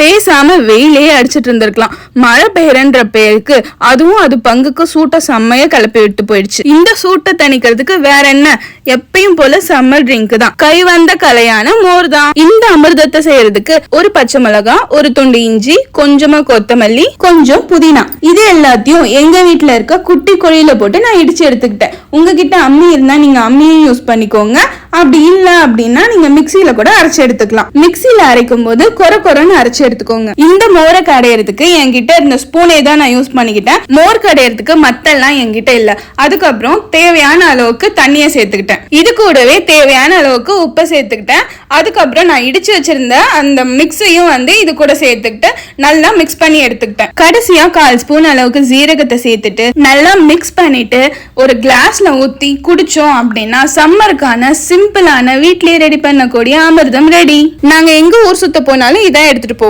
பேசாம வெயிலே அடிச்சிட்டு இருந்திருக்கலாம். மழை பெய்யறன்ற பெயருக்கு அதுவும் அது பங்குக்கு சூட்டை செம்மையா கிளப்பி விட்டு போயிடுச்சு. இந்த சூட்டை தணிக்கிறதுக்கு வேற என்ன? எப்பயும் போல சம்மர் ட்ரிங்க் தான். கை வந்த கலையான மோர் தான். இந்த அமிர்தத்தை செய்யறதுக்கு ஒரு பச்சை மிளகா ஒரு துண்டு இஞ்சி கொஞ்சமா கொத்தமல்லி கொஞ்சம் புதினா. இது எல்லாத்தையும் எங்க வீட்டுல இருக்க குட்டி குழியில போட்டு நான் இடிச்சு எடுத்துக்கிட்டேன். உங்ககிட்ட அம்மி இருந்தா நீங்க அம்மியும் யூஸ் பண்ணிக்கோங்க. அப்படி இல்ல அப்படின்னா நீங்க மிக்ஸில கூட அரைச்சு எடுத்துக்கலாம். மிக்ஸில அரைக்கும் போது கொர கொரன்னு அரைச்சு எடுத்துக்கோங்க. இந்த மோரை கடையறதுக்கு என்கிட்ட இருந்த ஸ்பூனே தான் நான் யூஸ் பண்ணிக்கிட்டேன். மோர் கடையறதுக்கு மத்தெல்லாம் என்கிட்ட இல்ல. அதுக்கப்புறம் தேவையான அளவுக்கு தண்ணியை சேர்த்துக்கிட்டேன். இது கூடவே தேவையான அளவுக்கு உப்பை சேர்த்துக்கிட்டேன். அதுக்கப்புறம் நான் இடிச்சு வச்சிருந்த அந்த மிக்ஸையும் வந்து இது கூட சேர்த்துக்கிட்டு நல்லா மிக்ஸ் பண்ணி எடுத்துக்கிட்டேன். கடைசியா கால் ஸ்பூன் அளவுக்கு ஜீரகத்தை சேர்த்துட்டு நல்லா மிக்ஸ் பண்ணிட்டு ஒரு கிளாஸ்ல ஊத்தி குடிச்சோம் அப்படின்னா சம்மருக்கான சிம்பிளான வீட்லயே ரெடி பண்ணக்கூடிய அமிர்தம் ரெடி. நாங்க எங்க ஊர் சுத்த போனாலும் இதான் எடுத்துட்டு போவோம்